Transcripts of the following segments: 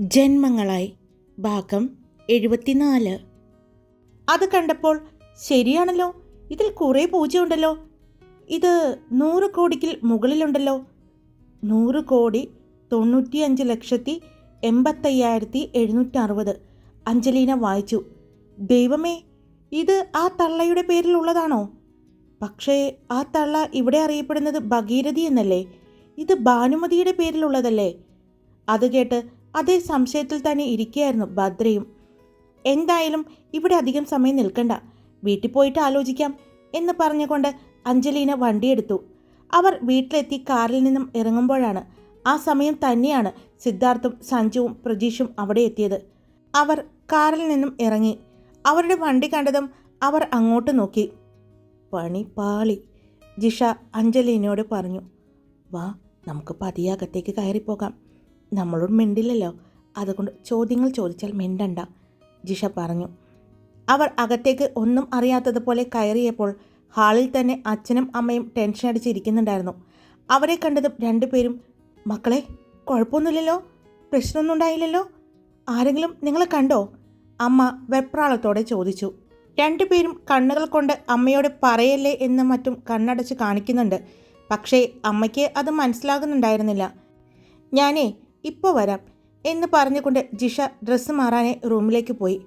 ജന്മങ്ങളായി. ഭാഗം എഴുപത്തിനാല്. അത് കണ്ടപ്പോൾ ശരിയാണല്ലോ ഇതിൽ കുറേ പൂജയുണ്ടല്ലോ. ഇത് നൂറ് കോടിക്ക് മുകളിലുണ്ടല്ലോ. നൂറ് കോടി തൊണ്ണൂറ്റിയഞ്ച് ലക്ഷത്തി എൺപത്തയ്യായിരത്തി എഴുന്നൂറ്റി അറുപത് അഞ്ജലീന വായിച്ചു. ദൈവമേ ഇത് ആ തള്ളയുടെ പേരിലുള്ളതാണോ പക്ഷേ ആ തള്ള ഇവിടെ അറിയപ്പെടുന്നത് ഭഗീരഥി എന്നല്ലേ? ഇത് ഭാനുമതിയുടെ പേരിലുള്ളതല്ലേ അത് കേട്ട് അതേ സംശയത്തിൽ തന്നെ ഇരിക്കുകയായിരുന്നു ഭദ്രയും. എന്തായാലും ഇവിടെ അധികം സമയം നിൽക്കണ്ട. വീട്ടിൽ പോയിട്ട് ആലോചിക്കാം എന്ന് പറഞ്ഞുകൊണ്ട് അഞ്ജലീന വണ്ടിയെടുത്തു. അവർ വീട്ടിലെത്തി കാറിൽ നിന്നും ഇറങ്ങുമ്പോഴാണ് ആ സമയം തന്നെയാണ് സിദ്ധാർത്ഥും സഞ്ജുവും പ്രജീഷും അവിടെ എത്തിയത്. അവർ കാറിൽ നിന്നും ഇറങ്ങി. അവരുടെ വണ്ടി കണ്ടതും അവർ അങ്ങോട്ട് നോക്കി. പണി പാളി ജിഷ അഞ്ജലീനയോട് പറഞ്ഞു. വാ നമുക്ക് പതിയാകത്തേക്ക് കയറിപ്പോകാം. നമ്മളോട് മിണ്ടില്ലല്ലോ. അതുകൊണ്ട് ചോദ്യങ്ങൾ ചോദിച്ചാൽ മിണ്ടണ്ട ജിഷ പറഞ്ഞു. അവർ അകത്തേക്ക് ഒന്നും അറിയാത്തതുപോലെ കയറിയപ്പോൾ ഹാളിൽ തന്നെ അച്ഛനും അമ്മയും ടെൻഷൻ അടിച്ചിരിക്കുന്നുണ്ടായിരുന്നു അവരെ കണ്ടതും രണ്ടുപേരും മക്കളെ കുഴപ്പമൊന്നുമില്ലല്ലോ? പ്രശ്നമൊന്നും ഉണ്ടായില്ലല്ലോ? ആരെങ്കിലും നിങ്ങളെ കണ്ടോ? അമ്മ വെപ്രാളത്തോടെ ചോദിച്ചു. രണ്ടുപേരും കണ്ണുകൾ കൊണ്ട് അമ്മയോട് പറയല്ലേ എന്ന് മറ്റും കണ്ണടച്ച് കാണിക്കുന്നുണ്ട്. പക്ഷേ അമ്മയ്ക്ക് അത് മനസ്സിലാകുന്നുണ്ടായിരുന്നില്ല. ഞാനേ ഇപ്പോൾ വരാം എന്ന് പറഞ്ഞുകൊണ്ട് ജിഷ ഡ്രസ്സ് മാറാനേ റൂമിലേക്ക് പോയി.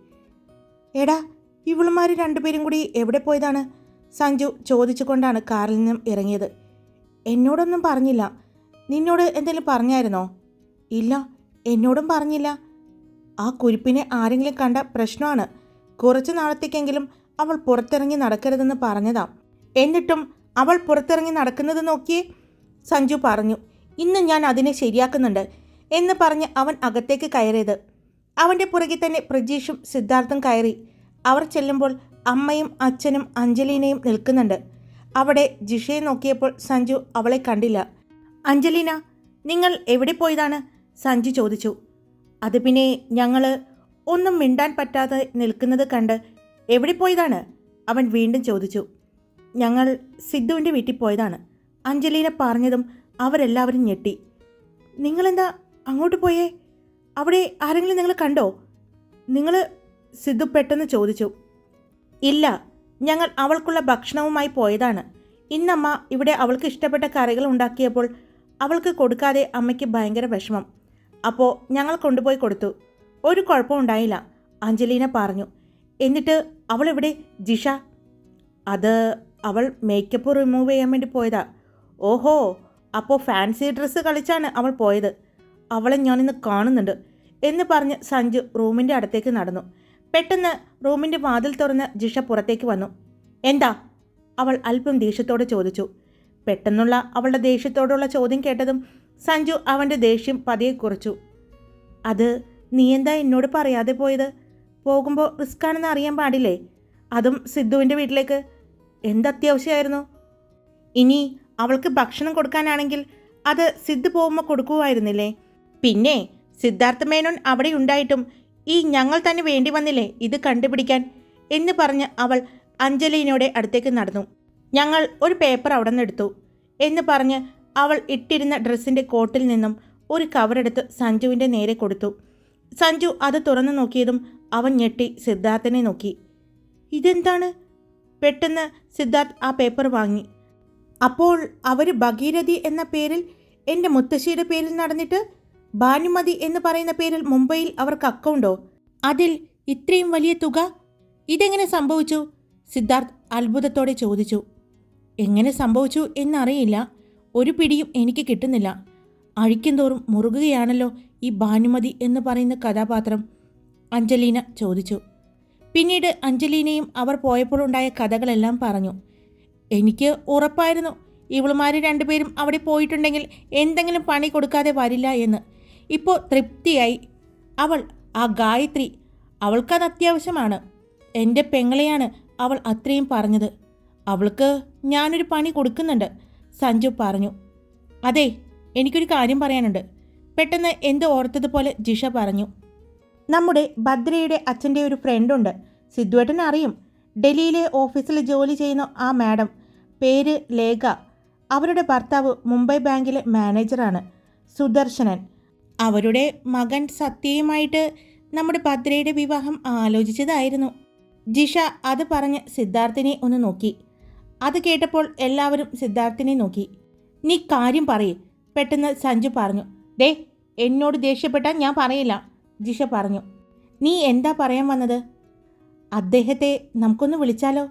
എടാ ഇവളുമാർ രണ്ടുപേരും കൂടി എവിടെ പോയതാണ്? സഞ്ജു ചോദിച്ചുകൊണ്ടാണ് കാറിൽ നിന്നും ഇറങ്ങിയത്. എന്നോടൊന്നും പറഞ്ഞില്ല. നിന്നോട് എന്തെങ്കിലും പറഞ്ഞായിരുന്നോ? ഇല്ല എന്നോടും പറഞ്ഞില്ല. ആ കുരിപ്പിനെ ആരെങ്കിലും കണ്ട പ്രശ്നമാണ്. കുറച്ച് നാളത്തേക്കെങ്കിലും അവൾ പുറത്തിറങ്ങി നടക്കരുതെന്ന് പറഞ്ഞതാ. എന്നിട്ടും അവൾ പുറത്തിറങ്ങി നടക്കുന്നത് നോക്കിയേ? സഞ്ജു പറഞ്ഞു ഇന്ന് ഞാൻ അതിനെ ശരിയാക്കുന്നുണ്ട്. എന്ന് പറഞ്ഞ് അവൻ അകത്തേക്ക് കയറിയത്. അവന്റെ പുറകെ തന്നെ പ്രജീഷും സിദ്ധാർത്ഥും കയറി. അവർ ചെല്ലുമ്പോൾ അമ്മയും അച്ഛനും അഞ്ജലീനയും നിൽക്കുന്നുണ്ട്. അവിടെ ജിഷയെ നോക്കിയപ്പോൾ സഞ്ജു അവളെ കണ്ടില്ല. അഞ്ജലീന നിങ്ങൾ എവിടെ പോയതാണ്? സഞ്ജു ചോദിച്ചു. അത് പിന്നെ ഞങ്ങൾ ഒന്നും മിണ്ടാൻ പറ്റാതെ നിൽക്കുന്നത് കണ്ട് എവിടെ പോയതാണ്? അവൻ വീണ്ടും ചോദിച്ചു. ഞങ്ങൾ സിദ്ധുവിന്റെ വീട്ടിൽ പോയതാണ് അഞ്ജലീന പറഞ്ഞതും അവരെല്ലാവരും ഞെട്ടി. നിങ്ങളെന്താ അങ്ങോട്ട് പോയേ. അവിടെ ആരെങ്കിലും നിങ്ങൾ കണ്ടോ? നിങ്ങൾ സിദ്ധു പെട്ടെന്ന് ചോദിച്ചു. ഇല്ല ഞങ്ങൾ അവൾക്കുള്ള ഭക്ഷണവുമായി പോയതാണ്. ഇന്നമ്മ ഇവിടെ അവൾക്ക് ഇഷ്ടപ്പെട്ട കറികൾ ഉണ്ടാക്കിയപ്പോൾ അവൾക്ക് കൊടുക്കാതെ അമ്മയ്ക്ക് ഭയങ്കര വിഷമം. അപ്പോൾ ഞങ്ങൾ കൊണ്ടുപോയി കൊടുത്തു. ഒരു കുഴപ്പം ഉണ്ടായില്ല അഞ്ജലീന പറഞ്ഞു. എന്നിട്ട് അവൾ എവിടെ ജിഷ? അത് അവൾ മേക്കപ്പ് റിമൂവ് ചെയ്യാൻ വേണ്ടി പോയതാ. ഓഹോ അപ്പോൾ ഫാൻസി ഡ്രസ്സ് കളിച്ചാണ് അവൾ പോയത്. അവളെ ഞാനിന്ന് കാണുന്നുണ്ട് എന്ന് പറഞ്ഞ് സഞ്ജു റൂമിന്റെ അടുത്തേക്ക് നടന്നു. പെട്ടെന്ന് റൂമിന്റെ വാതിൽ തുറന്ന് ജിഷ പുറത്തേക്ക് വന്നു. എന്താ? അവൾ അല്പം ദേഷ്യത്തോടെ ചോദിച്ചു. പെട്ടെന്നുള്ള അവളുടെ ദേഷ്യത്തോടുള്ള ചോദ്യം കേട്ടതും സഞ്ജു അവന്റെ ദേഷ്യം പതിയെ കുറച്ചു. അത് നീ എന്താ എന്നോട് പറയാതെ പോയത്? പോകുമ്പോൾ റിസ്ക് ആണെന്ന് അറിയാൻ പാടില്ലേ? അതും സിദ്ധുവിന്റെ വീട്ടിലേക്ക്. എന്തത്യാവശ്യമായിരുന്നു ഇനി അവൾക്ക് ഭക്ഷണം കൊടുക്കാനാണെങ്കിൽ അത് സിദ്ധു പോകുമ്പോൾ കൊടുക്കുമായിരുന്നില്ലേ? പിന്നെ സിദ്ധാർത്ഥ മേനോൻ അവിടെ ഉണ്ടായിട്ടും ഈ ഞങ്ങൾ തന്നെ വേണ്ടി വന്നില്ലേ ഇത് കണ്ടുപിടിക്കാൻ എന്ന് പറഞ്ഞ് അവൾ അഞ്ജലിനോടെ അടുത്തേക്ക് നടന്നു. ഞങ്ങൾ ഒരു പേപ്പർ അവിടെ നിന്ന് എടുത്തു എന്ന് പറഞ്ഞ് അവൾ ഇട്ടിരുന്ന ഡ്രസ്സിന്റെ കോട്ടിൽ നിന്നും ഒരു കവറെടുത്ത് സഞ്ജുവിന്റെ നേരെ കൊടുത്തു. സഞ്ജു അത് തുറന്നു നോക്കിയതും അവൻ ഞെട്ടി സിദ്ധാർത്ഥനെ നോക്കി. ഇതെന്താണ്? പെട്ടെന്ന് സിദ്ധാർത്ഥ് ആ പേപ്പർ വാങ്ങി. അപ്പോൾ അവർ ഭഗീരഥി എന്ന പേരിൽ എന്റെ മുത്തശ്ശിയുടെ പേരിൽ നടന്നിട്ട് ഭാനുമതി എന്ന് പറയുന്ന പേരിൽ മുംബൈയിൽ അവർക്ക് അക്കൗണ്ടോ അതിൽ ഇത്രയും വലിയ തുക? ഇതെങ്ങനെ സംഭവിച്ചു? സിദ്ധാർത്ഥ് അത്ഭുതത്തോടെ ചോദിച്ചു. എങ്ങനെ സംഭവിച്ചു എന്നറിയില്ല. ഒരു പിടിയും എനിക്ക് കിട്ടുന്നില്ല. അഴിക്കുന്തോറും മുറുകുകയാണല്ലോ ഈ ഭാനുമതി എന്ന് പറയുന്ന കഥാപാത്രം? അഞ്ജലീന ചോദിച്ചു. പിന്നീട് അഞ്ജലീനയും അവർ പോയപ്പോഴുണ്ടായ കഥകളെല്ലാം പറഞ്ഞു. എനിക്ക് ഉറപ്പായിരുന്നു. ഇവളുമാർ രണ്ടുപേരും അവിടെ പോയിട്ടുണ്ടെങ്കിൽ എന്തെങ്കിലും പണി കൊടുക്കാതെ വരില്ല എന്ന്. ഇപ്പോൾ തൃപ്തിയായി. അവൾ ആ ഗായത്രി അവൾക്കത് അത്യാവശ്യമാണ്. എന്റെ പെങ്ങളെയാണ് അവൾ അത്രയും പറഞ്ഞത്. അവൾക്ക് ഞാനൊരു പണി കൊടുക്കുന്നുണ്ട് സഞ്ജു പറഞ്ഞു. അതെ എനിക്കൊരു കാര്യം പറയാനുണ്ട്. പെട്ടെന്ന് എന്തോ ഓർത്തതുപോലെ ജിഷ പറഞ്ഞു. നമ്മുടെ ഭദ്രയുടെ അച്ഛന്റെ ഒരു ഫ്രണ്ടുണ്ട് സിദ്ധുവേട്ടൻ അറിയും. ഡൽഹിയിലെ ഓഫീസിൽ ജോലി ചെയ്യുന്ന ആ മാഡം പേര് ലേഖ. അവരുടെ ഭർത്താവ് മുംബൈ ബാങ്കിലെ മാനേജറാണ് സുദർശനൻ. അവരുടെ മകൻ സത്യയുമായിട്ട് നമ്മുടെ ഭദ്രയുടെ വിവാഹം ആലോചിച്ചതായിരുന്നു. ജിഷ അത് പറഞ്ഞ് സിദ്ധാർത്ഥിനെ ഒന്ന് നോക്കി. അത് കേട്ടപ്പോൾ എല്ലാവരും സിദ്ധാർത്ഥിനെ നോക്കി. നീ കാര്യം പറയേ പെട്ടെന്ന് സഞ്ജു പറഞ്ഞു. ദേ എന്നോട് ദേഷ്യപ്പെട്ടാൽ ഞാൻ പറയില്ല ജിഷ പറഞ്ഞു. നീ എന്താ പറയാൻ വന്നത്? അദ്ദേഹത്തെ നമുക്കൊന്ന് വിളിച്ചാലോ?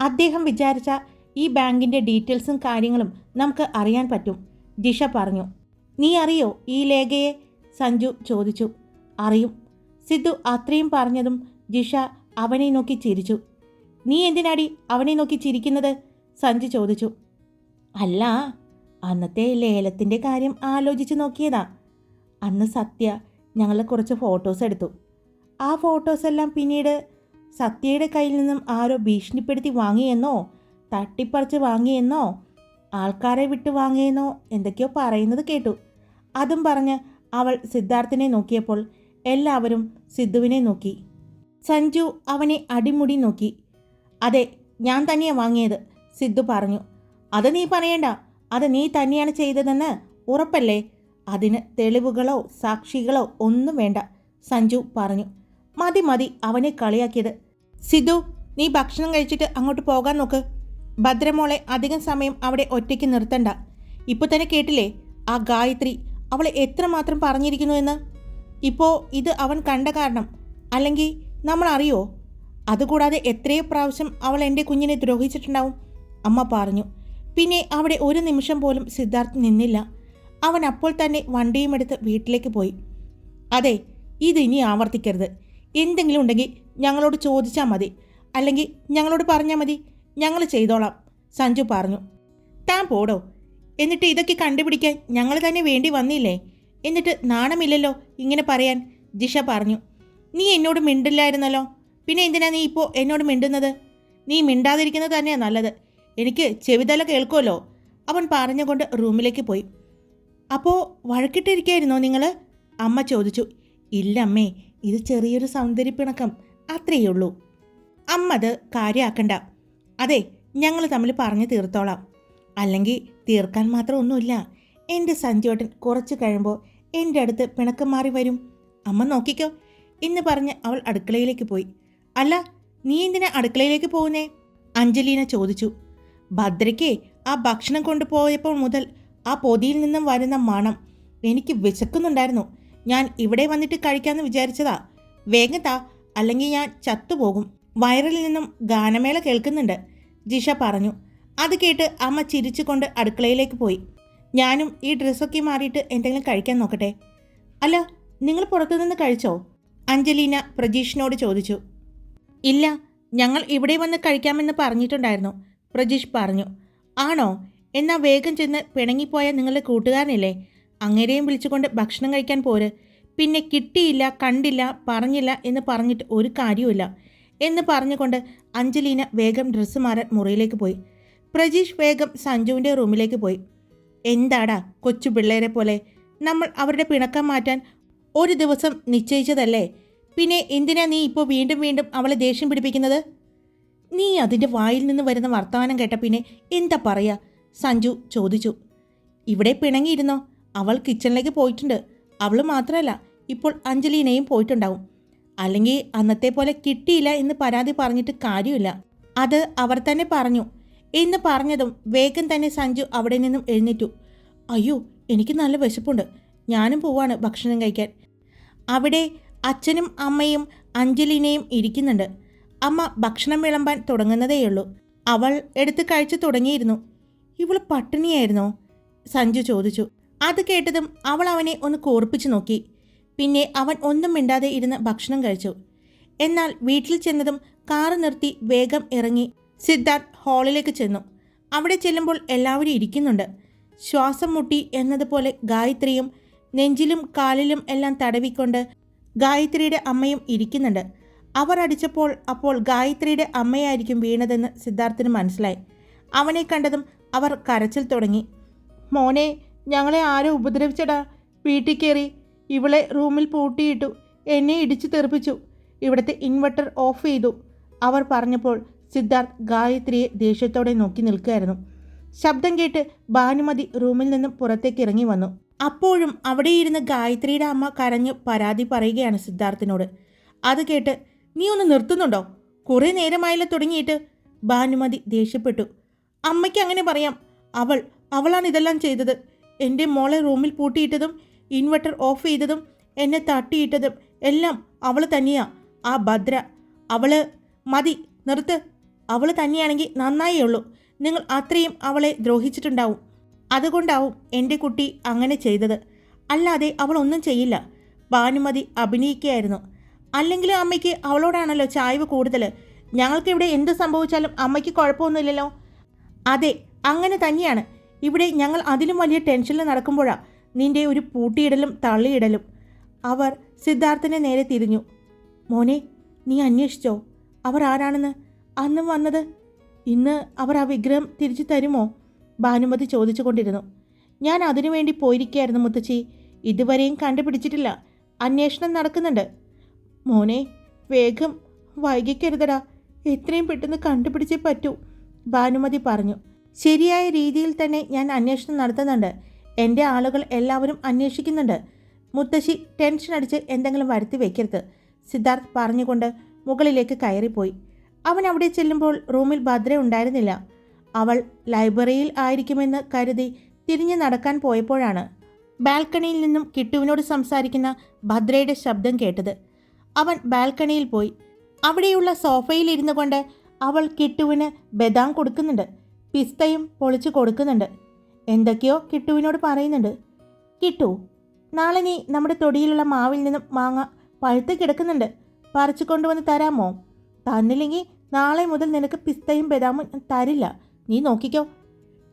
അദ്ദേഹം വിചാരിച്ച ഈ ബാങ്കിന്റെ ഡീറ്റെയിൽസും കാര്യങ്ങളും നമുക്ക് അറിയാൻ പറ്റും ജിഷ പറഞ്ഞു. നീ അറിയോ ഈ ലേഖയെ സഞ്ജു ചോദിച്ചു. അറിയും. സിദ്ധു അത്രയും പറഞ്ഞതും ജിഷ അവനെ നോക്കി ചിരിച്ചു. നീ എന്തിനാടി അവനെ നോക്കി ചിരിക്കുന്നത്? സഞ്ജു ചോദിച്ചു. അല്ല അന്നത്തെ ലേലത്തിന്റെ കാര്യം ആലോചിച്ച് നോക്കിയതാ. അന്ന് സത്യ ഞങ്ങൾ കുറച്ച് ഫോട്ടോസ് എടുത്തു. ആ ഫോട്ടോസെല്ലാം പിന്നീട് സത്യയുടെ കയ്യിൽ നിന്നും ആരോ ഭീഷണിപ്പെടുത്തി വാങ്ങിയെന്നോ തട്ടിപ്പറിച്ച് വാങ്ങിയെന്നോ ആൾക്കാരെ വിട്ട് വാങ്ങിയെന്നോ എന്തൊക്കെയോ പറയുന്നത് കേട്ടു. അതും പറഞ്ഞ് അവൾ സിദ്ധാർത്ഥിനെ നോക്കിയപ്പോൾ എല്ലാവരും സിദ്ധുവിനെ നോക്കി. സഞ്ജു അവനെ അടിമുടി നോക്കി. അതെ ഞാൻ തന്നെയാണ് വാങ്ങിയത് സിദ്ധു പറഞ്ഞു. അത് നീ പറയണ്ട അത് നീ തന്നെയാണ് ചെയ്തതെന്ന് ഉറപ്പല്ലേ? അതിന് തെളിവുകളോ സാക്ഷികളോ ഒന്നും വേണ്ട സഞ്ജു പറഞ്ഞു. മതി മതി അവനെ കളിയാക്കിയത്. സിദ്ധു നീ ഭക്ഷണം കഴിച്ചിട്ട് അങ്ങോട്ട് പോകാൻ നോക്ക്. ഭദ്രമോളെ അധികം സമയം അവിടെ ഒറ്റയ്ക്ക് നിർത്തണ്ട. ഇപ്പോൾ തന്നെ കേട്ടില്ലേ? ആ ഗായത്രി അവളെ എത്രമാത്രം പറഞ്ഞിരിക്കുന്നു എന്ന്? ഇപ്പോൾ ഇത് അവൻ കണ്ട കാരണം. അല്ലെങ്കിൽ നമ്മൾ അറിയോ അതുകൂടാതെ എത്രയോ പ്രാവശ്യം അവൾ എന്റെ കുഞ്ഞിനെ ദ്രോഹിച്ചിട്ടുണ്ടാവും. അമ്മ പറഞ്ഞു. പിന്നെ അവിടെ ഒരു നിമിഷം പോലും സിദ്ധാർത്ഥ് നിന്നില്ല. അവൻ അപ്പോൾ തന്നെ വണ്ടിയുമെടുത്ത് വീട്ടിലേക്ക് പോയി. അതെ ഇത് ഇനി ആവർത്തിക്കരുത്. എന്തെങ്കിലും ഉണ്ടെങ്കിൽ ഞങ്ങളോട് ചോദിച്ചാൽ മതി. അല്ലെങ്കിൽ ഞങ്ങളോട് പറഞ്ഞാൽ മതി. ഞങ്ങൾ ചെയ്തോളാം സഞ്ജു പറഞ്ഞു. താൻ പോടോ? എന്നിട്ട് ഇതൊക്കെ കണ്ടുപിടിക്കാൻ ഞങ്ങൾ തന്നെ വേണ്ടി വന്നില്ലേ? എന്നിട്ട് നാണമില്ലല്ലോ ഇങ്ങനെ പറയാൻ. ജിഷ പറഞ്ഞു നീ എന്നോട് മിണ്ടില്ലായിരുന്നല്ലോ. പിന്നെ എന്തിനാ നീ ഇപ്പോൾ എന്നോട് മിണ്ടുന്നത്? നീ മിണ്ടാതിരിക്കുന്നത് തന്നെയാണ് നല്ലത്. എനിക്ക് ചെവിതല കേൾക്കുമല്ലോ അവൻ പറഞ്ഞുകൊണ്ട് റൂമിലേക്ക് പോയി. അപ്പോൾ വഴക്കിട്ടിരിക്കായിരുന്നോ നിങ്ങൾ അമ്മ ചോദിച്ചു. ഇല്ല അമ്മേ ഇത് ചെറിയൊരു സൗന്ദര്യപ്പിണക്കം അത്രയേ ഉള്ളൂ. അമ്മ അത് കാര്യമാക്കണ്ട അതെ ഞങ്ങൾ തമ്മിൽ പറഞ്ഞു തീർത്തോളാം. അല്ലെങ്കിൽ തീർക്കാൻ മാത്രം ഒന്നുമില്ല എന്റെ സഞ്ജുവേട്ടൻ കുറച്ച് കഴിയുമ്പോൾ എന്റെ അടുത്ത് പിണക്കം മാറി വരും. അമ്മ നോക്കിക്കോ. എന്ന് പറഞ്ഞ് അവൾ അടുക്കളയിലേക്ക് പോയി. അല്ല നീ എന്തിനാ അടുക്കളയിലേക്ക് പോകുന്നേ? അഞ്ജലീന ചോദിച്ചു. ഭദ്രയ്ക്ക് ആ ഭക്ഷണം കൊണ്ടുപോയപ്പോൾ മുതൽ ആ പൊതിയിൽ നിന്നും വരുന്ന മണം എനിക്ക് വിശക്കുന്നുണ്ടായിരുന്നു. ഞാൻ ഇവിടെ വന്നിട്ട് കഴിക്കാമെന്ന് വിചാരിച്ചതാ. വേഗം താ അല്ലെങ്കിൽ ഞാൻ ചത്തുപോകും. വയറിൽ നിന്നും ഗാനമേള കേൾക്കുന്നുണ്ട്. ജിഷ പറഞ്ഞു. അത് കേട്ട് അമ്മ ചിരിച്ചുകൊണ്ട് അടുക്കളയിലേക്ക് പോയി. ഞാനും ഈ ഡ്രസ്സൊക്കെ മാറിയിട്ട് എന്തെങ്കിലും കഴിക്കാൻ നോക്കട്ടെ? അല്ല നിങ്ങൾ പുറത്തുനിന്ന് കഴിച്ചോ? അഞ്ജലീന പ്രജീഷിനോട് ചോദിച്ചു. ഇല്ല ഞങ്ങൾ ഇവിടെ വന്ന് കഴിക്കാമെന്ന് പറഞ്ഞിട്ടുണ്ടായിരുന്നു പ്രജീഷ് പറഞ്ഞു. ആണോ? എന്നാൽ വേഗം ചെന്ന് പിണങ്ങിപ്പോയ നിങ്ങളുടെ കൂട്ടുകാരനില്ലേ? അങ്ങനെയും വിളിച്ചുകൊണ്ട് ഭക്ഷണം കഴിക്കാൻ പോര്. പിന്നെ കിട്ടിയില്ല കണ്ടില്ല പറഞ്ഞില്ല എന്ന് പറഞ്ഞിട്ട് ഒരു കാര്യവുമില്ല. എന്ന് പറഞ്ഞുകൊണ്ട് അഞ്ജലീന വേഗം ഡ്രസ്സ് മാറാൻ മുറിയിലേക്ക് പോയി. പ്രജീഷ് വേഗം സഞ്ജുവിന്റെ റൂമിലേക്ക് പോയി. എന്താടാ കൊച്ചു പിള്ളേരെ പോലെ? നമ്മൾ അവരുടെ പിണക്കം മാറ്റാൻ ഒരു ദിവസം നിശ്ചയിച്ചതല്ലേ? പിന്നെ എന്തിനാ നീ ഇപ്പോൾ വീണ്ടും വീണ്ടും അവളെ ദേഷ്യം പിടിപ്പിക്കുന്നത്? നീ അതിന്റെ വായിൽ നിന്ന് വരുന്ന വർത്തമാനം കേട്ട പിന്നെ എന്താ പറയുക സഞ്ജു ചോദിച്ചു. ഇവിടെ പിണങ്ങിയിരുന്നോ? അവൾ കിച്ചണിലേക്ക് പോയിട്ടുണ്ട്. അവൾ മാത്രമല്ല ഇപ്പോൾ അഞ്ജലീനയും പോയിട്ടുണ്ടാവും. അല്ലെങ്കിൽ അന്നത്തെ പോലെ കിട്ടിയില്ല എന്ന് പരാതി പറഞ്ഞിട്ട് കാര്യമില്ല. അത് അവർ തന്നെ പറഞ്ഞു. എന്ന് പറഞ്ഞതും വേഗം തന്നെ സഞ്ജു അവിടെ നിന്നും എഴുന്നേറ്റു. അയ്യോ എനിക്ക് നല്ല വിശപ്പുണ്ട്. ഞാനും പോവാണ് ഭക്ഷണം കഴിക്കാൻ. അവിടെ അച്ഛനും അമ്മയും അഞ്ജലിനെയും ഇരിക്കുന്നുണ്ട്. അമ്മ ഭക്ഷണം വിളമ്പാൻ തുടങ്ങുന്നതേയുള്ളൂ. അവൾ എടുത്ത് കഴിച്ചു തുടങ്ങിയിരുന്നു. ഇവൾ പട്ടിണിയായിരുന്നോ? സഞ്ജു ചോദിച്ചു. അത് കേട്ടതും അവൾ അവനെ ഒന്ന് കോർപ്പിച്ചു നോക്കി. പിന്നെ അവൻ ഒന്നും മിണ്ടാതെ ഇരുന്ന് ഭക്ഷണം കഴിച്ചു. എന്നാൽ വീട്ടിൽ ചെന്നതും കാറ് നിർത്തി വേഗം ഇറങ്ങി സിദ്ധാർത്ഥ് ഹാളിലേക്ക് ചെന്നു. അവിടെ ചെല്ലുമ്പോൾ എല്ലാവരും ഇരിക്കുന്നുണ്ട്. ശ്വാസം മുട്ടി എന്നതുപോലെ ഗായത്രിയും നെഞ്ചിലും കാലിലും എല്ലാം തടവിക്കൊണ്ട് ഗായത്രിയുടെ അമ്മയും ഇരിക്കുന്നുണ്ട്. അവർ അടിച്ചപ്പോൾ അപ്പോൾ ഗായത്രിയുടെ അമ്മയായിരിക്കും വീണതെന്ന് സിദ്ധാർത്ഥിന് മനസ്സിലായി. അവനെ കണ്ടതും അവർ കരച്ചിൽ തുടങ്ങി. മോനെ ഞങ്ങളെ ആരോ ഉപദ്രവിച്ചടാ. വീട്ടിൽ കയറി ഇവളെ റൂമിൽ പൂട്ടിയിട്ടു എന്നെ ഇടിച്ചു തെറിപ്പിച്ചു. ഇവിടുത്തെ ഇൻവെർട്ടർ ഓഫ് ചെയ്തു അവർ പറഞ്ഞപ്പോൾ സിദ്ധാർത്ഥ് ഗായത്രിയെ ദേഷ്യത്തോടെ നോക്കി നിൽക്കുകയായിരുന്നു. ശബ്ദം കേട്ട് ഭാനുമതി റൂമിൽ നിന്നും പുറത്തേക്ക് ഇറങ്ങി വന്നു. അപ്പോഴും അവിടെയിരുന്ന് ഗായത്രിയുടെ അമ്മ കരഞ്ഞ് പരാതി പറയുകയാണ് സിദ്ധാർത്ഥിനോട്. അത് കേട്ട് നീ ഒന്ന് നിർത്തുന്നുണ്ടോ? കുറേ നേരമായല്ലോ തുടങ്ങിയിട്ട്. ഭാനുമതി ദേഷ്യപ്പെട്ടു. അമ്മയ്ക്ക് അങ്ങനെ പറയാം. അവൾ അവളാണ് ഇതെല്ലാം ചെയ്തത്. എന്റെ മോളെ റൂമിൽ പൂട്ടിയിട്ടതും ഇൻവെർട്ടർ ഓഫ് ചെയ്തതും എന്നെ തട്ടിയിട്ടതും എല്ലാം അവൾ തന്നെയാ. ആ ഭദ്ര. അവൾ മതി നിർത്ത്. അവൾ തന്നെയാണെങ്കിൽ നന്നായേ ഉള്ളൂ നിങ്ങൾ അത്രയും അവളെ ദ്രോഹിച്ചിട്ടുണ്ടാവും. അതുകൊണ്ടാവും എന്റെ കുട്ടി അങ്ങനെ ചെയ്തത്. അല്ലാതെ അവൾ ഒന്നും ചെയ്യില്ല. ഭാനുമതി അഭിനയിക്കുകയായിരുന്നു. അല്ലെങ്കിൽ അമ്മയ്ക്ക് അവളോടാണല്ലോ ചായ്വ് കൂടുതൽ ഞങ്ങൾക്കിവിടെ എന്ത് സംഭവിച്ചാലും അമ്മയ്ക്ക് കുഴപ്പമൊന്നുമില്ലല്ലോ. അതെ അങ്ങനെ തന്നെയാണ്. ഇവിടെ ഞങ്ങൾ അതിലും വലിയ ടെൻഷനിൽ നടക്കുമ്പോഴാണ് നിന്റെ ഒരു പൂട്ടിയിടലും തള്ളിയിടലും. അവർ സിദ്ധാർത്ഥനെ നേരെ തിരിഞ്ഞു. മോനെ നീ അന്വേഷിച്ചോ? അവർ ആരാണെന്ന്? അന്ന് വന്നത് ഇന്ന് അവർ ആ വിഗ്രഹം തിരിച്ചു തരുമോ? ഭാനുമതി ചോദിച്ചു കൊണ്ടിരുന്നു ഞാൻ അതിനുവേണ്ടി പോയിരിക്കുകയായിരുന്നു മുത്തച്ഛി ഇതുവരെയും കണ്ടുപിടിച്ചിട്ടില്ല. അന്വേഷണം നടക്കുന്നുണ്ട്. മോനെ വേഗം വൈകിക്കരുതടാ. എത്രയും പെട്ടെന്ന് കണ്ടുപിടിച്ചേ പറ്റൂ ഭാനുമതി പറഞ്ഞു. ശരിയായ രീതിയിൽ തന്നെ ഞാൻ അന്വേഷണം നടത്തുന്നുണ്ട്. എന്റെ ആളുകൾ എല്ലാവരും അന്വേഷിക്കുന്നുണ്ട്. മുത്തശ്ശി ടെൻഷൻ അടിച്ച് എന്തെങ്കിലും വരുത്തി വയ്ക്കരുത് സിദ്ധാർത്ഥ് പറഞ്ഞുകൊണ്ട് മുകളിലേക്ക് കയറിപ്പോയി. അവൻ അവിടെ ചെല്ലുമ്പോൾ റൂമിൽ ഭദ്ര ഉണ്ടായിരുന്നില്ല. അവൾ ലൈബ്രറിയിൽ ആയിരിക്കുമെന്ന് കരുതി തിരിഞ്ഞു നടക്കാൻ പോയപ്പോഴാണ് ബാൽക്കണിയിൽ നിന്നും കിട്ടുവിനോട് സംസാരിക്കുന്ന ഭദ്രയുടെ ശബ്ദം കേട്ടത്. അവൻ ബാൽക്കണിയിൽ പോയി. അവിടെയുള്ള സോഫയിൽ ഇരുന്നു കൊണ്ട് അവൾ കിട്ടുവിന് ബദാം കൊടുക്കുന്നുണ്ട്. പിസ്തയും പൊളിച്ചു കൊടുക്കുന്നുണ്ട്. എന്തൊക്കെയോ കിട്ടുവിനോട് പറയുന്നുണ്ട്. കിട്ടു നാളെ നീ നമ്മുടെ തൊടിയിലുള്ള മാവിൽ നിന്നും മാങ്ങ പഴുത്ത് കിടക്കുന്നുണ്ട്. പറിച്ചു കൊണ്ടുവന്ന് തരാമോ? തന്നില്ലെങ്കിൽ നാളെ മുതൽ നിനക്ക് പിസ്തയും ബദാമും തരില്ല. നീ നോക്കിക്കോ.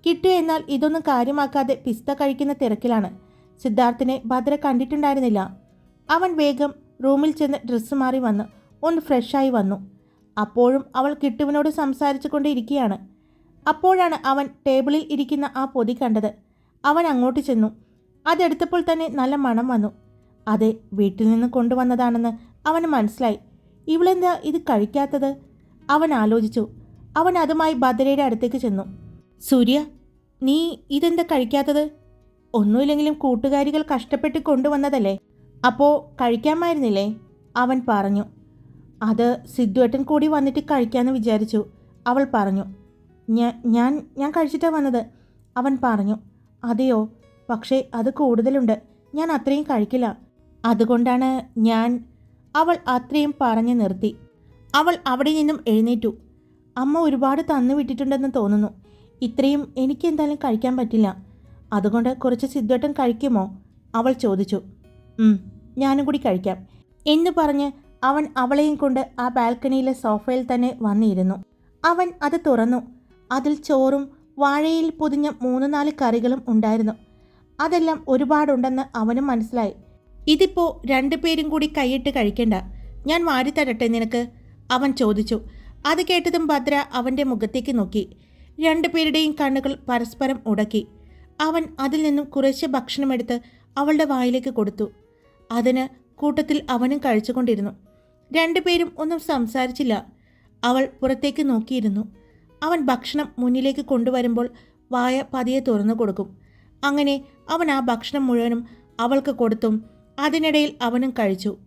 കിട്ടു എന്നാൽ ഇതൊന്നും കാര്യമാക്കാതെ പിസ്ത കഴിക്കുന്ന തിരക്കിലാണ്. സിദ്ധാർത്ഥിനെ ഭദ്ര കണ്ടിട്ടുണ്ടായിരുന്നില്ല. അവൻ വേഗം റൂമിൽ ചെന്ന് ഡ്രസ്സ് മാറി വന്ന് ഒന്ന് ഫ്രഷായി വന്നു. അപ്പോഴും അവൾ കിട്ടുവിനോട് സംസാരിച്ചു കൊണ്ടിരിക്കുകയാണ് അപ്പോഴാണ് അവൻ ടേബിളിൽ ഇരിക്കുന്ന ആ പൊതി കണ്ടത്. അവൻ അങ്ങോട്ട് ചെന്നു. അതെടുത്തപ്പോൾ തന്നെ നല്ല മണം വന്നു. അതെ വീട്ടിൽ നിന്ന് കൊണ്ടുവന്നതാണെന്ന് അവന് മനസ്സിലായി. ഇവളെന്താ ഇത് കഴിക്കാത്തത്? അവൻ ആലോചിച്ചു. അവൻ അതുമായി ഭദ്രയുടെ അടുത്തേക്ക് ചെന്നു. സൂര്യ നീ ഇതെന്താ കഴിക്കാത്തത്? ഒന്നുമില്ലെങ്കിലും കൂട്ടുകാരികൾ കഷ്ടപ്പെട്ട് കൊണ്ടുവന്നതല്ലേ? അപ്പോൾ കഴിക്കാമായിരുന്നില്ലേ? അവൻ പറഞ്ഞു. അത് സിദ്ധുവേട്ടൻ കൂടി വന്നിട്ട് കഴിക്കാമെന്ന് വിചാരിച്ചു. അവൾ പറഞ്ഞു. ഞാൻ ഞാൻ ഞാൻ കഴിച്ചിട്ടാണ് വന്നത്. അവൻ പറഞ്ഞു. അതെയോ? പക്ഷേ അത് കൂടുതലുണ്ട്. ഞാൻ അത്രയും കഴിക്കില്ല. അതുകൊണ്ടാണ് ഞാൻ അവൾ അത്രയും പറഞ്ഞു നിർത്തി. അവൾ അവിടെ നിന്നും എഴുന്നേറ്റു. അമ്മ ഒരുപാട് തന്നു വിട്ടിട്ടുണ്ടെന്ന് തോന്നുന്നു. ഇത്രയും എനിക്ക് എന്തായാലും കഴിക്കാൻ പറ്റില്ല. അതുകൊണ്ട് കുറച്ച് സിദ്ധുവേട്ടൻ കഴിക്കുമോ? അവൾ ചോദിച്ചു. "ഉം, ഞാനും കൂടി കഴിക്കാം എന്ന് പറഞ്ഞ് അവൻ അവളെയും കൊണ്ട് ആ ബാൽക്കണിയിലെ സോഫയിൽ തന്നെ വന്നിരുന്നു. അവൻ അത് തുറന്നു. അതിൽ ചോറും വാഴയിൽ പൊതിഞ്ഞ മൂന്ന് നാല് കറികളും ഉണ്ടായിരുന്നു. അതെല്ലാം ഒരുപാടുണ്ടെന്ന് അവനും മനസ്സിലായി. ഇതിപ്പോ രണ്ടുപേരും കൂടി കൈയിട്ട് കഴിക്കണ്ട. ഞാൻ വാരിത്തരട്ടെ നിനക്ക്? അവൻ ചോദിച്ചു. അത് കേട്ടതും ഭദ്ര അവന്റെ മുഖത്തേക്ക് നോക്കി. രണ്ടുപേരുടെയും കണ്ണുകൾ പരസ്പരം ഉടക്കി. അവൻ അതിൽ നിന്നും കുറേശ്ശെ ഭക്ഷണമെടുത്ത് അവളുടെ വായിലേക്ക് കൊടുത്തു. അതിന് കൂട്ടത്തിൽ അവനും കഴിച്ചുകൊണ്ടിരുന്നു. രണ്ടുപേരും ഒന്നും സംസാരിച്ചില്ല. അവൾ പുറത്തേക്ക് നോക്കിയിരുന്നു. അവൻ ഭക്ഷണം മുന്നിലേക്ക് കൊണ്ടുവരുമ്പോൾ വായ പതിയെ തുറന്നു കൊടുക്കും. അങ്ങനെ അവൻ ആ ഭക്ഷണം മുഴുവനും അവൾക്ക് കൊടുത്തും അതിനിടയിൽ അവനും കഴിച്ചു.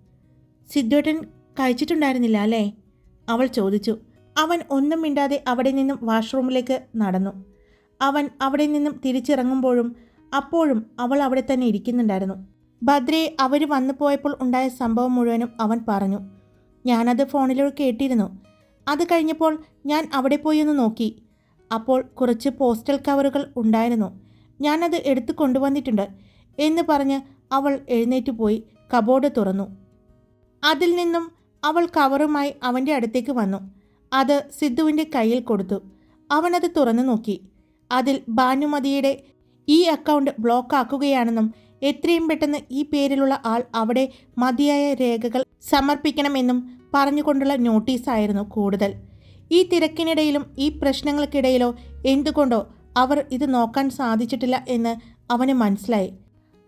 സിദ്ധുവേട്ടൻ കഴിച്ചിട്ടുണ്ടായിരുന്നില്ല അല്ലേ? അവൾ ചോദിച്ചു. അവൻ ഒന്നും മിണ്ടാതെ അവിടെ നിന്നും വാഷ്റൂമിലേക്ക് നടന്നു. അവൻ അവിടെ നിന്നും തിരിച്ചിറങ്ങുമ്പോഴും അപ്പോഴും അവൾ അവിടെ തന്നെ ഇരിക്കുന്നുണ്ടായിരുന്നു. ഭദ്രയെ അവർ വന്നു പോയപ്പോൾ ഉണ്ടായ സംഭവം മുഴുവനും അവൻ പറഞ്ഞു. ഞാനത് ഫോണിലൂടെ കേട്ടിരുന്നു. അത് കഴിഞ്ഞപ്പോൾ ഞാൻ അവിടെ പോയി ഒന്ന് നോക്കി. അപ്പോൾ കുറച്ച് പോസ്റ്റൽ കവറുകൾ ഉണ്ടായിരുന്നു. ഞാനത് എടുത്തു കൊണ്ടുവന്നിട്ടുണ്ട് എന്ന് പറഞ്ഞ് അവൾ എഴുന്നേറ്റ് പോയി കബോർഡ് തുറന്നു. അതിൽ നിന്നും അവൾ കവറുമായി അവന്റെ അടുത്തേക്ക് വന്നു. അത് സിദ്ധുവിന്റെ കയ്യിൽ കൊടുത്തു. അവനത് തുറന്നു നോക്കി. അതിൽ ഭാനുമതിയുടെ ഈ അക്കൗണ്ട് ബ്ലോക്ക് ആക്കുകയാണെന്നും എത്രയും പെട്ടെന്ന് ഈ പേരിലുള്ള ആൾ അവിടെ മതിയായ രേഖകൾ സമർപ്പിക്കണമെന്നും പറഞ്ഞുകൊണ്ടുള്ള നോട്ടീസായിരുന്നു കൂടുതൽ. ഈ തിരക്കിനിടയിലും ഈ പ്രശ്നങ്ങൾക്കിടയിലോ എന്തുകൊണ്ടോ അവർ ഇത് നോക്കാൻ സാധിച്ചിട്ടില്ല എന്ന് അവന് മനസ്സിലായി.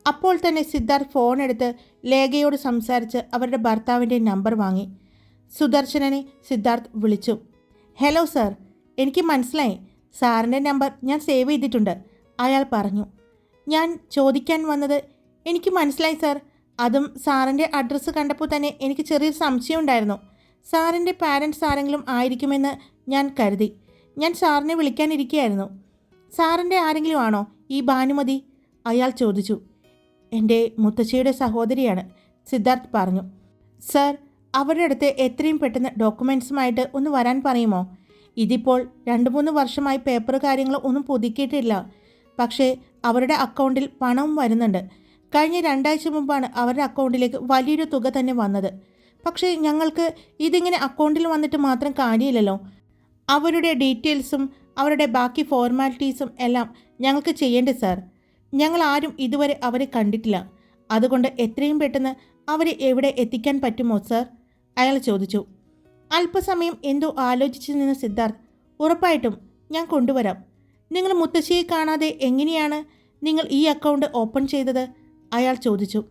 അപ്പോൾ തന്നെ സിദ്ധാർത്ഥ് ഫോൺ എടുത്ത് ലേഖയോട് സംസാരിച്ച് അവരുടെ ഭർത്താവിന്റെ നമ്പർ വാങ്ങി. സുദർശനനെ സിദ്ധാർത്ഥ് വിളിച്ചു. ഹലോ സർ എനിക്ക് മനസ്സിലായി. സാറിന്റെ നമ്പർ ഞാൻ സേവ് ചെയ്തിട്ടുണ്ട് അയാൾ പറഞ്ഞു. ഞാൻ ചോദിക്കാൻ വന്നത് എനിക്ക് മനസ്സിലായി സാർ അതും സാറിന്റെ അഡ്രസ്സ് കണ്ടപ്പോൾ തന്നെ എനിക്ക് ചെറിയൊരു സംശയം ഉണ്ടായിരുന്നു. സാറിന്റെ പാരൻസ് ആരെങ്കിലും ആയിരിക്കുമെന്ന് ഞാൻ കരുതി. ഞാൻ സാറിനെ വിളിക്കാനിരിക്കുകയായിരുന്നു സാറിന്റെ ആരെങ്കിലും ആണോ ഈ ഭാനുമതി? അയാൾ ചോദിച്ചു. എന്റെ മുത്തശ്ശിയുടെ സഹോദരിയാണ് സിദ്ധാർത്ഥ് പറഞ്ഞു. സർ അവരുടെ അടുത്ത് എത്രയും പെട്ടെന്ന് ഡോക്യുമെൻസുമായിട്ട് ഒന്ന് വരാൻ പറയുമോ? ഇതിപ്പോൾ രണ്ട് മൂന്ന് വർഷമായി പേപ്പർ കാര്യങ്ങൾ ഒന്നും പുതുക്കിയിട്ടില്ല. പക്ഷേ അവരുടെ അക്കൗണ്ടിൽ പണവും വരുന്നുണ്ട്. കഴിഞ്ഞ രണ്ടാഴ്ച മുമ്പാണ് അവരുടെ അക്കൗണ്ടിലേക്ക് വലിയൊരു തുക തന്നെ വന്നത്. പക്ഷേ ഞങ്ങൾക്ക് ഇതിങ്ങനെ അക്കൗണ്ടിൽ വന്നിട്ട് മാത്രം കാര്യമില്ലല്ലോ. അവരുടെ ഡീറ്റെയിൽസും അവരുടെ ബാക്കി ഫോർമാലിറ്റീസും എല്ലാം ഞങ്ങൾക്ക് ചെയ്യേണ്ടത് സാർ. ഞങ്ങൾ ആരും ഇതുവരെ അവരെ കണ്ടിട്ടില്ല. അതുകൊണ്ട് എത്രയും പെട്ടെന്ന് അവരെ എവിടെ എത്തിക്കാൻ പറ്റുമോ സർ? അയാൾ ചോദിച്ചു. അല്പസമയം എന്തോ ആലോചിച്ചു നിന്ന സിദ്ധാർത്ഥ് ഉറപ്പായിട്ടും ഞാൻ കൊണ്ടുവരാം. നിങ്ങൾ മുത്തശ്ശിയെ കാണാതെ എങ്ങനെയാണ് നിങ്ങൾ ഈ അക്കൗണ്ട് ഓപ്പൺ ചെയ്തത്? അയാൾ ചോദിച്ചു.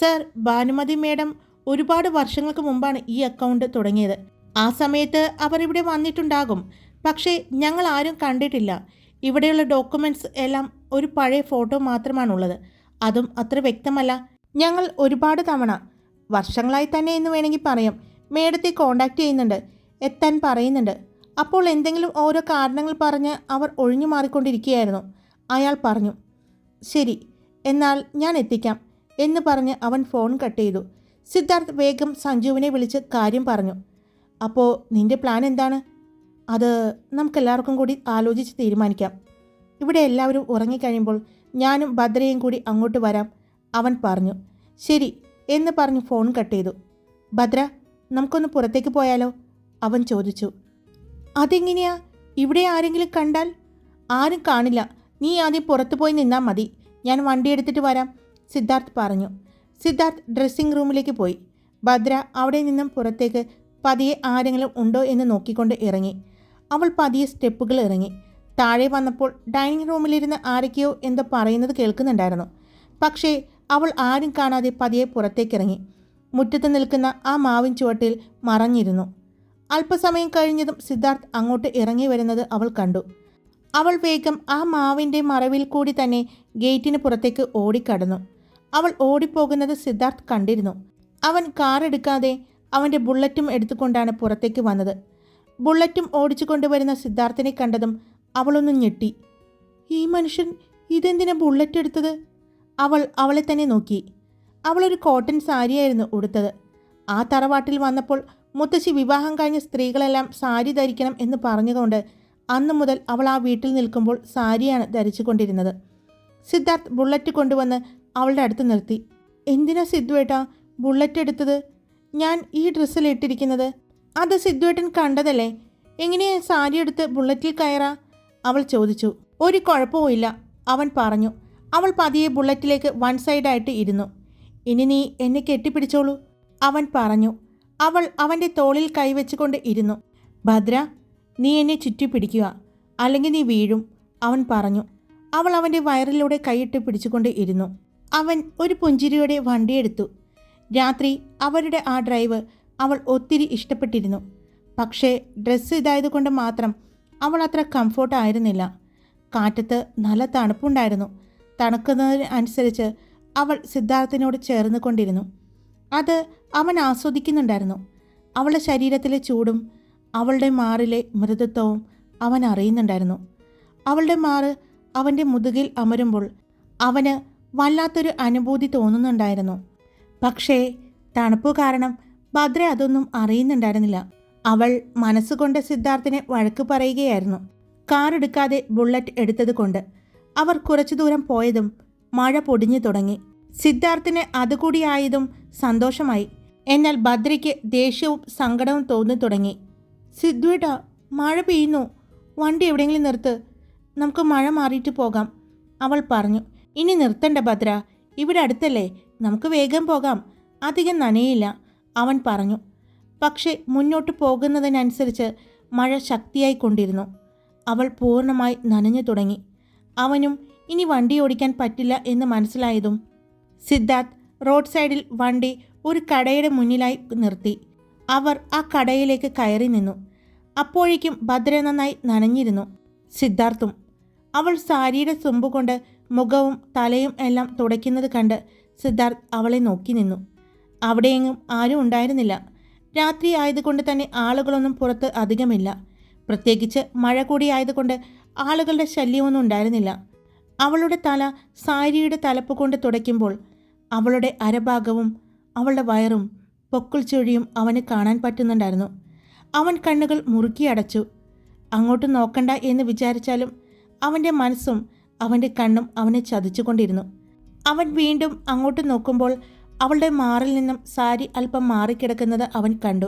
സർ ഭാനുമതി മേഡം ഒരുപാട് വർഷങ്ങൾക്ക് മുമ്പാണ് ഈ അക്കൗണ്ട് തുടങ്ങിയത്. ആ സമയത്ത് അവർ ഇവിടെ വന്നിട്ടുണ്ടാകും. പക്ഷേ ഞങ്ങൾ ആരും കണ്ടിട്ടില്ല. ഇവിടെയുള്ള ഡോക്യുമെന്റ്സ് എല്ലാം ഒരു പഴയ ഫോട്ടോ മാത്രമാണുള്ളത്. അതും അത്ര വ്യക്തമല്ല. ഞങ്ങൾ ഒരുപാട് തവണ വർഷങ്ങളായി തന്നെ എന്ന് വേണമെങ്കിൽ പറയാം മേഡത്തെ കോണ്ടാക്ട് ചെയ്യുന്നുണ്ട് എത്താൻ പറയുന്നുണ്ട്. അപ്പോൾ എന്തെങ്കിലും ഓരോ കാരണങ്ങൾ പറഞ്ഞ് അവർ ഒഴിഞ്ഞു മാറിക്കൊണ്ടിരിക്കുകയായിരുന്നു. അയാൾ പറഞ്ഞു ശരി എന്നാൽ ഞാൻ എത്തിക്കാം എന്ന് പറഞ്ഞ് അവൻ ഫോൺ കട്ട് ചെയ്തു. സിദ്ധാർത്ഥ് വേഗം സഞ്ജുവിനെ വിളിച്ച് കാര്യം പറഞ്ഞു അപ്പോൾ നിന്റെ പ്ലാൻ എന്താണ്? അത് നമുക്കെല്ലാവർക്കും കൂടി ആലോചിച്ച് തീരുമാനിക്കാം. ഇവിടെ എല്ലാവരും ഉറങ്ങിക്കഴിയുമ്പോൾ ഞാനും ഭദ്രയും കൂടി അങ്ങോട്ട് വരാം അവൻ പറഞ്ഞു. ശരി എന്ന് പറഞ്ഞ് ഫോൺ കട്ട് ചെയ്തു. ഭദ്ര നമുക്കൊന്ന് പുറത്തേക്ക് പോയാലോ? അവൻ ചോദിച്ചു. അതെങ്ങനെയാ? ഇവിടെ ആരെങ്കിലും കണ്ടാൽ? ആരും കാണില്ല. നീ ആദ്യം പുറത്തു പോയി നിന്നാൽ മതി. ഞാൻ വണ്ടി എടുത്തിട്ട് വരാം സിദ്ധാർത്ഥ് പറഞ്ഞു. സിദ്ധാർത്ഥ് ഡ്രസ്സിംഗ് റൂമിലേക്ക് പോയി. ഭദ്ര അവിടെ നിന്നും പുറത്തേക്ക് പതിയെ ആരെങ്കിലും ഉണ്ടോ എന്ന് നോക്കിക്കൊണ്ട് ഇറങ്ങി. അവൾ പതിയെ സ്റ്റെപ്പുകൾ ഇറങ്ങി. താഴെ വന്നപ്പോൾ ഡൈനിങ് റൂമിലിരുന്ന് ആരൊക്കെയോ എന്തോ പറയുന്നത് കേൾക്കുന്നുണ്ടായിരുന്നു. പക്ഷേ അവൾ ആരും കാണാതെ പതിയെ പുറത്തേക്കിറങ്ങി. മുറ്റത്ത് നിൽക്കുന്ന ആ മാവിൻ ചുവട്ടിൽ മറഞ്ഞിരുന്നു. അല്പസമയം കഴിഞ്ഞതും സിദ്ധാർത്ഥ് അങ്ങോട്ട് ഇറങ്ങി വരുന്നത് അവൾ കണ്ടു. അവൾ വേഗം ആ മാവിന്റെ മറവിൽ കൂടി തന്നെ ഗേറ്റിന് പുറത്തേക്ക് ഓടിക്കടന്നു. അവൾ ഓടിപ്പോകുന്നത് സിദ്ധാർത്ഥ് കണ്ടിരുന്നു. അവൻ കാറെടുക്കാതെ അവന്റെ ബുള്ളറ്റും എടുത്തുകൊണ്ടാണ് പുറത്തേക്ക് വന്നത്. ബുള്ളറ്റും ഓടിച്ചു കൊണ്ടുവരുന്ന സിദ്ധാർത്ഥിനെ കണ്ടതും അവളൊന്ന് ഞെട്ടി. ഈ മനുഷ്യൻ ഇതെന്തിനാ ബുള്ളറ്റ് എടുത്തത്? അവൾ അവളെ തന്നെ നോക്കി. അവളൊരു കോട്ടൺ സാരിയായിരുന്നു ഉടുത്തത്. ആ തറവാട്ടിൽ വന്നപ്പോൾ മുത്തശ്ശി വിവാഹം കഴിഞ്ഞ സ്ത്രീകളെല്ലാം സാരി ധരിക്കണം എന്ന് പറഞ്ഞുകൊണ്ട് അന്ന് മുതൽ അവൾ ആ വീട്ടിൽ നിൽക്കുമ്പോൾ സാരിയാണ് ധരിച്ചുകൊണ്ടിരുന്നത്. സിദ്ധാർത്ഥ് ബുള്ളറ്റ് കൊണ്ടുവന്ന് അവളുടെ അടുത്ത് നിർത്തി. എന്തിനാ സിദ്ധുവേട്ടാ ബുള്ളറ്റ് എടുത്തത്? ഞാൻ ഈ ഡ്രസ്സിൽ ഇട്ടിരിക്കുന്നത്. അത് സിദ്ധുവേട്ടൻ കണ്ടതല്ലേ? എങ്ങനെയാ സാരി എടുത്ത് ബുള്ളറ്റിൽ കയറാ? അവൾ ചോദിച്ചു ഒരു കുഴപ്പവുമില്ല അവൻ പറഞ്ഞു. അവൾ പതിയെ ബുള്ളറ്റിലേക്ക് വൺ സൈഡായിട്ട് ഇരുന്നു. ഇനി നീ എന്നെ കെട്ടിപ്പിടിച്ചോളൂ അവൻ പറഞ്ഞു. അവൾ അവന്റെ തോളിൽ കൈവച്ചുകൊണ്ട് ഇരുന്നു. ഭദ്ര നീ എന്നെ ചുറ്റിപ്പിടിക്കുക അല്ലെങ്കിൽ നീ വീഴും അവൻ പറഞ്ഞു. അവൾ അവന്റെ വയറിലൂടെ കൈയിട്ട് പിടിച്ചുകൊണ്ട് ഇരുന്നു. അവൻ ഒരു പുഞ്ചിരിയോടെ വണ്ടിയെടുത്തു. രാത്രി അവരുടെ ആ ഡ്രൈവ് അവൾ ഒത്തിരി ഇഷ്ടപ്പെട്ടിരുന്നു. പക്ഷേ ഡ്രസ്സ് ഇതായതുകൊണ്ട് മാത്രം അവൾ അത്ര കംഫോർട്ട് ആയിരുന്നില്ല കാറ്റത്ത് നല്ല തണുപ്പുണ്ടായിരുന്നു. തണുക്കുന്നതിന് അനുസരിച്ച് അവൾ സിദ്ധാർത്ഥിനോട് ചേർന്ന് കൊണ്ടിരുന്നു. അത് അവൻ ആസ്വദിക്കുന്നുണ്ടായിരുന്നു. അവളുടെ ശരീരത്തിലെ ചൂടും അവളുടെ മാറിലെ മൃദുത്വവും അവൻ അറിയുന്നുണ്ടായിരുന്നു. അവളുടെ മാറ് അവന്റെ മുതുകിൽ അമരുമ്പോൾ അവന് വല്ലാത്തൊരു അനുഭൂതി തോന്നുന്നുണ്ടായിരുന്നു. പക്ഷേ തണുപ്പ് കാരണം ഭദ്ര അതൊന്നും അറിയുന്നുണ്ടായിരുന്നില്ല. അവൾ മനസ്സുകൊണ്ട് സിദ്ധാർത്ഥിനെ വഴക്ക് പറയുകയായിരുന്നു. കാറെടുക്കാതെ ബുള്ളറ്റ് എടുത്തതുകൊണ്ട് അവർ കുറച്ചു ദൂരം പോയതും മഴ പൊടിഞ്ഞു തുടങ്ങി. സിദ്ധാർത്ഥിന് അതുകൂടിയായതും സന്തോഷമായി. എന്നാൽ ഭദ്രയ്ക്ക് ദേഷ്യവും സങ്കടവും തോന്നി തുടങ്ങി. സിദ്ധുവേട്ടാ മഴ പെയ്യുന്നു. വണ്ടി എവിടെയെങ്കിലും നിർത്ത്. നമുക്ക് മഴ മാറിയിട്ട് പോകാം അവൾ പറഞ്ഞു. ഇനി നിർത്തണ്ട ഭദ്ര. ഇവിടെ അടുത്തല്ലേ. നമുക്ക് വേഗം പോകാം. അധികം നനയില്ല അവൻ പറഞ്ഞു. പക്ഷേ മുന്നോട്ട് പോകുന്നതിനനുസരിച്ച് മഴ ശക്തിയായി കൊണ്ടിരുന്നു അവൾ പൂർണമായി നനഞ്ഞു തുടങ്ങി. അവനും ഇനി വണ്ടി ഓടിക്കാൻ പറ്റില്ല എന്ന് മനസ്സിലായതും സിദ്ധാർത്ഥ് റോഡ് സൈഡിൽ വണ്ടി ഒരു കടയുടെ മുന്നിലായി നിർത്തി. അവർ ആ കടയിലേക്ക് കയറി നിന്നു. അപ്പോഴേക്കും ഭദ്ര നന്നായി നനഞ്ഞിരുന്നു സിദ്ധാർത്ഥും. അവൾ സാരിയുടെ സുമ്പ് കൊണ്ട് മുഖവും തലയും എല്ലാം തുടയ്ക്കുന്നത് കണ്ട് സിദ്ധാർത്ഥ് അവളെ നോക്കി നിന്നു. അവിടെയെങ്ങും ആരും ഉണ്ടായിരുന്നില്ല. രാത്രി ആയതുകൊണ്ട് തന്നെ ആളുകളൊന്നും പുറത്ത് അധികമില്ല. പ്രത്യേകിച്ച് മഴ കൂടി ആയതുകൊണ്ട് ആളുകളുടെ ശല്യമൊന്നും ഉണ്ടായിരുന്നില്ല. അവളുടെ തല സാരിയുടെ തലപ്പ് കൊണ്ട് തുടയ്ക്കുമ്പോൾ അവളുടെ അരഭാഗവും അവളുടെ വയറും പൊക്കിൾ ചുഴിയും അവന് കാണാൻ പറ്റുന്നുണ്ടായിരുന്നു. അവൻ കണ്ണുകൾ മുറുക്കി അടച്ചു. അങ്ങോട്ട് നോക്കണ്ട എന്ന് വിചാരിച്ചാലും അവന്റെ മനസ്സും അവന്റെ കണ്ണും അവനെ ചതിച്ചുകൊണ്ടിരുന്നു. അവൻ വീണ്ടും അങ്ങോട്ട് നോക്കുമ്പോൾ അവളുടെ മാറിൽ നിന്നും സാരി അല്പം മാറിക്കിടക്കുന്നത് അവൻ കണ്ടു.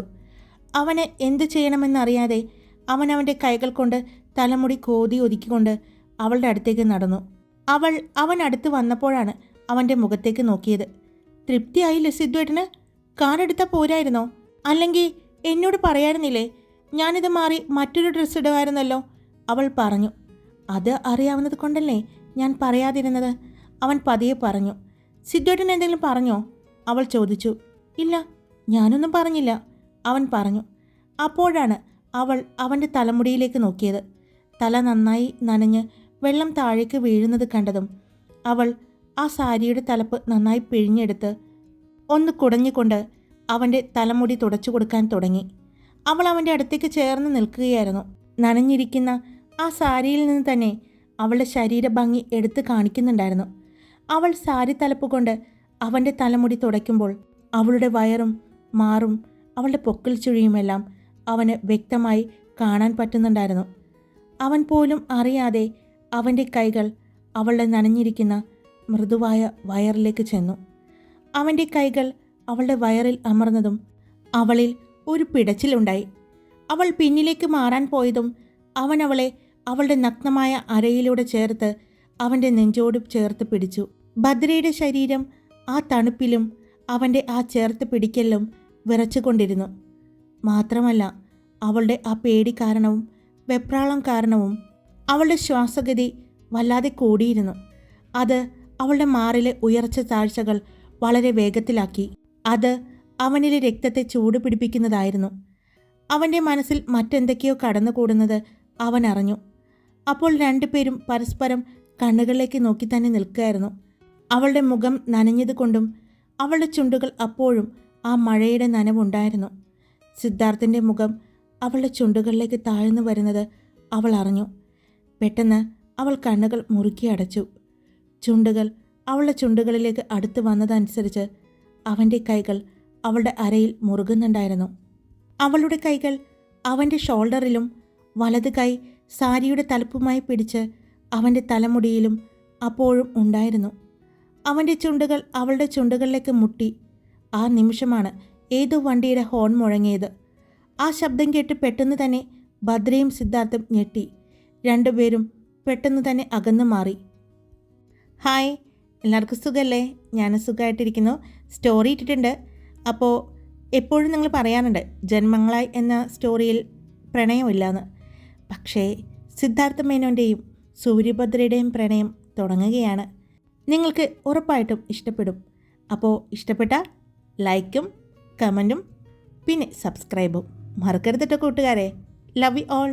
അവന് എന്തു ചെയ്യണമെന്നറിയാതെ അവൻ അവന്റെ കൈകൾ കൊണ്ട് തലമുടി കോതി ഒതുക്കിക്കൊണ്ട് അവളുടെ അടുത്തേക്ക് നടന്നു. അവൾ അവൻ അടുത്ത് വന്നപ്പോഴാണ് അവന്റെ മുഖത്തേക്ക് നോക്കിയത്. തൃപ്തിയായില്ലേ സിദ്ധുവേട്ടന് കാറെടുത്താൽ പോരായിരുന്നോ? അല്ലെങ്കിൽ എന്നോട് പറയായിരുന്നില്ലേ? ഞാനിത് മാറി മറ്റൊരു ഡ്രസ്സ് ഇടുമായിരുന്നല്ലോ? അവൾ പറഞ്ഞു. അത് അറിയാവുന്നത് കൊണ്ടല്ലേ ഞാൻ പറയാതിരുന്നത്? അവൻ പതിയെ പറഞ്ഞു. സിദ്ധുവേട്ടൻ എന്തെങ്കിലും പറഞ്ഞോ? അവൾ ചോദിച്ചു ഇല്ല ഞാനൊന്നും പറഞ്ഞില്ല. അവൻ പറഞ്ഞു അപ്പോഴാണ് അവൾ അവന്റെ തലമുടിയിലേക്ക് നോക്കിയത്. തല നന്നായി നനഞ്ഞ് വെള്ളം താഴേക്ക് വീഴുന്നത് കണ്ടതും അവൾ ആ സാരിയുടെ തലപ്പ് നന്നായി പിഴിഞ്ഞെടുത്ത് ഒന്ന് കുടഞ്ഞുകൊണ്ട് അവന്റെ തലമുടി തുടച്ചു കൊടുക്കാൻ തുടങ്ങി. അവൾ അവന്റെ അടുത്തേക്ക് ചേർന്ന് നിൽക്കുകയായിരുന്നു. നനഞ്ഞിരിക്കുന്ന ആ സാരിയിൽ നിന്ന് തന്നെ അവളുടെ ശരീരഭംഗി എടുത്തു കാണിക്കുന്നുണ്ടായിരുന്നു. അവൾ സാരി തലപ്പ് കൊണ്ട് അവന്റെ തലമുടി തുടയ്ക്കുമ്പോൾ അവളുടെ വയറും മാറും അവളുടെ പൊക്കിൾ ചുഴിയുമെല്ലാം അവന് വ്യക്തമായി കാണാൻ പറ്റുന്നുണ്ടായിരുന്നു. അവൻ പോലും അറിയാതെ അവന്റെ കൈകൾ അവളുടെ നനഞ്ഞിരിക്കുന്ന മൃദുവായ വയറിലേക്ക് ചെന്നു. അവന്റെ കൈകൾ അവളുടെ വയറിൽ അമർന്നതും അവളിൽ ഒരു പിടച്ചിലുണ്ടായി. അവൾ പിന്നിലേക്ക് മാറാൻ പോയതും അവൻ അവളെ അവളുടെ നഗ്നമായ അരയിലൂടെ ചേർത്ത് അവന്റെ നെഞ്ചോട് ചേർത്ത് പിടിച്ചു. ഭദ്രയുടെ ശരീരം ആ തണുപ്പിലും അവന്റെ ആ ചേർത്ത് പിടിക്കലും വിറച്ചുകൊണ്ടിരുന്നു. മാത്രമല്ല അവളുടെ ആ പേടി കാരണവും വെപ്രാളം കാരണവും അവളുടെ ശ്വാസഗതി വല്ലാതെ കൂടിയിരുന്നു. അത് അവളുടെ മാറിലെ ഉയർച്ച താഴ്ചകൾ വളരെ വേഗത്തിലാക്കി. അത് അവനിലെ രക്തത്തെ ചൂട് പിടിപ്പിക്കുന്നതായിരുന്നു. അവന്റെ മനസ്സിൽ മറ്റെന്തൊക്കെയോ കടന്നുകൂടുന്നത് അവൻ അറിഞ്ഞു അപ്പോൾ രണ്ടുപേരും പരസ്പരം കണ്ണുകളിലേക്ക് നോക്കി തന്നെ നിൽക്കുകയായിരുന്നു. അവളുടെ മുഖം നനഞ്ഞതുകൊണ്ടും അവളുടെ ചുണ്ടുകൾ അപ്പോഴും ആ മഴയുടെ നനവുണ്ടായിരുന്നു. സിദ്ധാർത്ഥിന്റെ മുഖം അവളുടെ ചുണ്ടുകളിലേക്ക് താഴ്ന്നു വരുന്നത് അവൾ അറിഞ്ഞു. പെട്ടെന്ന് അവൾ കണ്ണുകൾ മുറുക്കി അടച്ചു. ചുണ്ടുകൾ അവളുടെ ചുണ്ടുകളിലേക്ക് അടുത്ത് വന്നതനുസരിച്ച് അവന്റെ കൈകൾ അവളുടെ അരയിൽ മുറുകുന്നുണ്ടായിരുന്നു. അവളുടെ കൈകൾ അവന്റെ ഷോൾഡറിലും വലത് കൈ സാരിയുടെ തലപ്പുമായി പിടിച്ച് അവന്റെ തലമുടിയിലും അപ്പോഴും ഉണ്ടായിരുന്നു. അവന്റെ ചുണ്ടുകൾ അവളുടെ ചുണ്ടുകളിലേക്ക് മുട്ടി. ആ നിമിഷമാണ് ഏതോ വണ്ടിയുടെ ഹോൺ മുഴങ്ങിയത്. ആ ശബ്ദം കേട്ട് പെട്ടെന്ന് തന്നെ ഭദ്രയും സിദ്ധാർത്ഥും ഞെട്ടി. രണ്ടുപേരും പെട്ടെന്ന് തന്നെ അകന്നു മാറി. ഹായ് എല്ലാവർക്കും സുഖമല്ലേ ഞാൻ സുഖമായിട്ടിരിക്കുന്നു. സ്റ്റോറി ഇട്ടിട്ടുണ്ട്. അപ്പോൾ എപ്പോഴും നിങ്ങൾ പറയാറുണ്ട് ജന്മങ്ങളായി എന്ന സ്റ്റോറിയിൽ പ്രണയമില്ലാന്ന്. പക്ഷേ സിദ്ധാർത്ഥ മേനോന്റെയും സൂര്യഭദ്രയുടെയും പ്രണയം തുടങ്ങുകയാണ്. നിങ്ങൾക്ക് ഉറപ്പായിട്ടും ഇഷ്ടപ്പെടും. അപ്പോൾ ഇഷ്ടപ്പെട്ട ലൈക്കും കമന്റും പിന്നെ സബ്സ്ക്രൈബും മറക്കരുത് കേട്ടോ കൂട്ടുകാരെ. Love you all